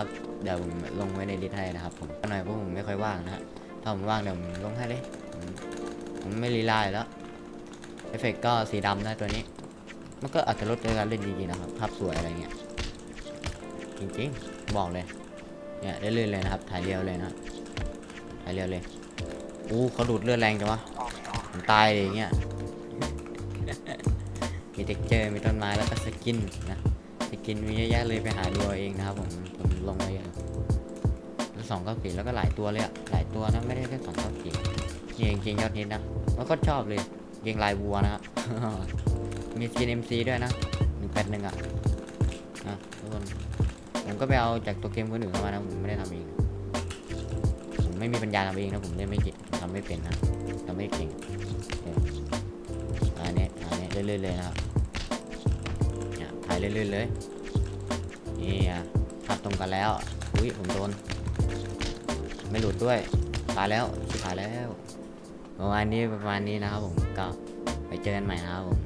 ครับเดี๋ยวผมลงไว้ในดิสให้นะครับผมหน่อยเพราะผมไม่ค่อยว่างนะฮะถ้าผมว่างเดี๋ยวผมลงให้เลยผมไม่รีไลน์แล้วเอฟเฟกต์ก็สีดำนะตัวนี้ มันก็อาจจะลดในการเล่นจริงๆนะครับภาพสวยอะไรเงี้ยจริงๆบอกเลยเนี่ยได้เลื่อนเลยนะครับถ่ายเรียวเลยนะถ่ายเรียวเลยอู้เขาดูดเลือดแรงจังวะผมตายเลยอย่างเงี้ยมีเท็กเจอร์มีต้นไม้แล้วก็สกินนะสกินมีเยอะแยะเลยไปหาดูเอาเองนะครับผม ลงไว้เยอะแล้วสองเก้าสี่แล้วก็หลายตัวเลยอะหลายตัวนะไม่ได้แค่สองเก้าสี่นี่งเกงยอดฮิตนะแล้วก็ชอบเลยเกงลายวัวนะฮะมีสกินเอ็มซีด้วยนะหนึ่งแปดหนึ่งอะนะทุกคนผมก็ไปเอาจากตัวเกมคนอื่นเข้ามานะผมไม่ได้ทำเองผมไม่มีปัญญาทำเองนะผมเล่นไม่เก่งทำไม่เป็นนะทำไม่เก่งอันนี้อันนี้เรื่อยๆเลยนะครับถ่ายเรื่อยๆเลย ภาพตรงกันแล้ว อุ้ยผมโดน ไม่หลุดด้วย ตายแล้วตายแล้วประมาณนี้ประมาณนี้นะครับผมก็ไปเจอกันใหม่นะครับผม